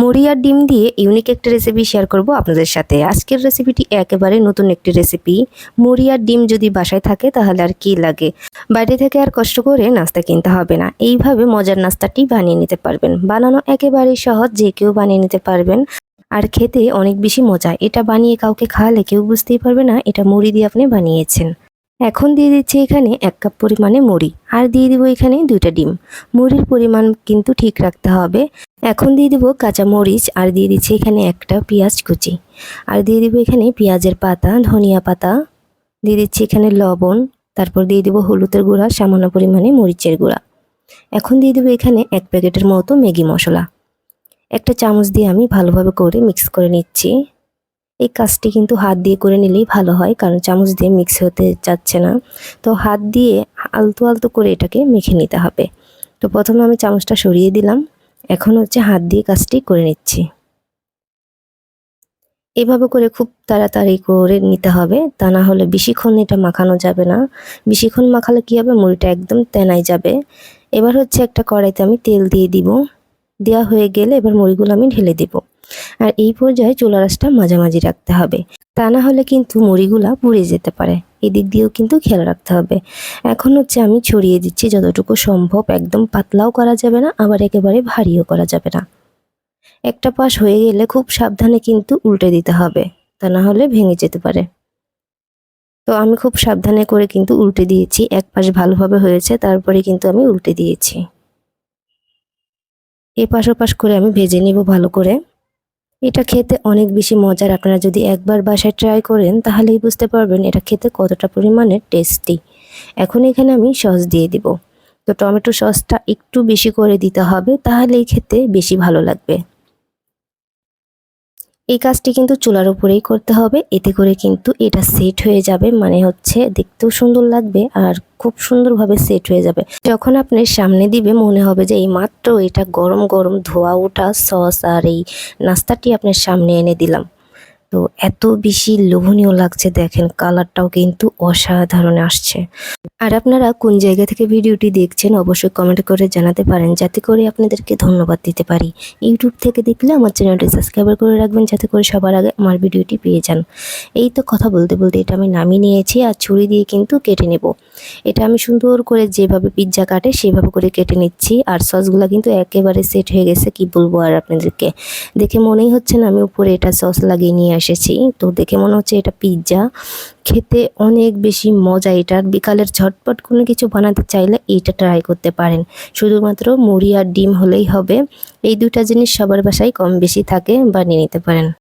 মুড়ি আর ডিম দিয়ে ইউনিক একটা রেসিপি শেয়ার করব আপনাদের সাথে। আজকের রেসিপিটি একেবারে নতুন একটি রেসিপি মুড়ি আর ডিম যদি বাসায় থাকে, তাহলে আর কি লাগে? বাইরে থেকে আর কষ্ট করে নাস্তা কিনতে হবে না। এইভাবে মজার নাস্তাটি বানিয়ে নিতে পারবেন। বানানো একেবারেই সহজ, যে কেউ বানিয়ে নিতে পারবেন। আর খেতে অনেক বেশি মজা। এটা বানিয়ে কাউকে খাওয়ালে কেউ বুঝতেই পারবে না, এটা মুড়ি দিয়ে আপনি বানিয়েছেন। এখন দিয়ে দিচ্ছি এখানে এক কাপ পরিমাণে মুড়ি। আর দিয়ে দিব এখানে দুইটা ডিম। মুড়ির পরিমাণ কিন্তু ঠিক রাখতে হবে। এখন দিয়ে দিব কাঁচা মরিচ, আর দিয়ে দিচ্ছি এখানে একটা পেঁয়াজ কুচি। আর দিয়ে দিব এখানে পেঁয়াজের পাতা, ধনিয়া পাতা, দিয়ে দিচ্ছি এখানে লবণ, তারপর দিয়ে দিব হলুদের গুঁড়া, সামান্য পরিমাণে মরিচের গুঁড়া। এখন দিয়ে দেবো এখানে এক প্যাকেটের মতো ম্যাগি মশলা। একটা চামচ দিয়ে আমি ভালোভাবে করে মিক্স করে নিচ্ছি। এই কাজটি কিন্তু হাত দিয়ে করে নিলেই ভালো হয়, কারণ চামচ দিয়ে মিক্স হতে যাচ্ছে না। তো হাত দিয়ে আলতো আলতো করে এটাকে মেখে নিতে হবে। তো প্রথমে আমি চামচটা সরিয়ে দিলাম। এখন হচ্ছে হাত দিয়ে কাজটি করে নিচ্ছি। এভাবে করে খুব তাড়াতাড়ি করে নিতে হবে, তা না হলে বেশিক্ষণ এটা মাখানো যাবে না। বেশিক্ষণ মাখালে কী হবে? মুড়িটা একদম তেনাই যাবে। এবার হচ্ছে একটা কড়াইতে আমি তেল দিয়ে দিব। দেওয়া হয়ে গেলে এবার মুড়িগুলো আমি ঢেলে দিব। আর এই পর্যায়ে চুলা রাসটা মাঝামাঝি রাখতে হবে। তা না হলে কিন্তু মুড়িগুলা পুড়ে যেতে পারে। এদিক দিয়েও কিন্তু খেয়াল রাখতে হবে। এখন হচ্ছে আমি ছড়িয়ে দিচ্ছি, যতটুকু সম্ভব একদম পাতলাও করা যাবে না, আবার একেবারে ভারীও করা যাবে না। একটা পাশ হয়ে গেলে খুব সাবধানে কিন্তু উল্টে দিতে হবে, তা না হলে ভেঙে যেতে পারে। তো আমি খুব সাবধানে করে কিন্তু উল্টে দিয়েছি, এক পাশ ভালোভাবে হয়েছে, তারপরে কিন্তু আমি উল্টে দিয়েছি। এপাশ ওপাশ করে আমি ভেজে নিব ভালো করে। এটা খেতে অনেক বেশি মজার। আপনারা যদি একবার বাসায় ট্রাই করেন, তাহলেই বুঝতে পারবেন এটা খেতে কতটা পরিমাণে টেস্টি এখন এখানে আমি সস দিয়ে দিব। তো টমেটো সসটা একটু বেশি করে দিতে হবে, তাহলেই খেতে বেশি ভালো লাগবে। এই কাজটি কিন্তু চুলার উপরেই করতে হবে। এতে করে কিন্তু এটা সেট হয়ে যাবে। মানে হচ্ছে দেখতেও সুন্দর লাগবে আর খুব সুন্দরভাবে সেট হয়ে যাবে। যখন আপনি সামনে দিবে, মনে হবে যে এই মাত্র এটা গরম গরম ধোয়া ওঠা সস আর এই নাস্তাটি আপনার সামনে এনে দিলাম। তো এত বেশি লোভনীয় লাগছে দেখেন, কালারটাও কিন্তু অসাধারণ আসছে। আর আপনারা কোন জায়গা থেকে ভিডিওটি দেখছেন অবশ্যই কমেন্ট করে জানাতে পারেন, যাতে করে আপনাদেরকে ধন্যবাদ দিতে পারি। ইউটিউব থেকে দেখলে আমার চ্যানেলটি সাবস্ক্রাইব করে রাখবেন, যাতে করে সবার আগে আমার ভিডিওটি পেয়ে যান। এই তো কথা বলতে বলতে এটা আমি নামিয়ে নিয়েছি, আর ছুরি দিয়ে কিন্তু কেটে নেব। এটা আমি সুন্দর করে যেভাবে পিৎজা কাটে, সেভাবে করে কেটে নিচ্ছি, আর সসগুলো কিন্তু একেবারে সেট হয়ে গেছে, কি বলব আর আপনাদেরকে। দেখে মনেই হচ্ছে না আমি উপরে এটা সস লাগিয়ে নিয়ে এসেছি। তো দেখে মনে হচ্ছে এটা পিৎজা খেতে অনেক বেশি মজা এটার। বিকালের ঝটপট কোনো কিছু বানাতে চাইলে এইটা ট্রাই করতে পারেন। শুধুমাত্র মুড়ি আর ডিম হলেই হবে। এই দুটা জিনিস সবার বাসায় কম বেশি থাকে বানিয়ে নিতে পারেন।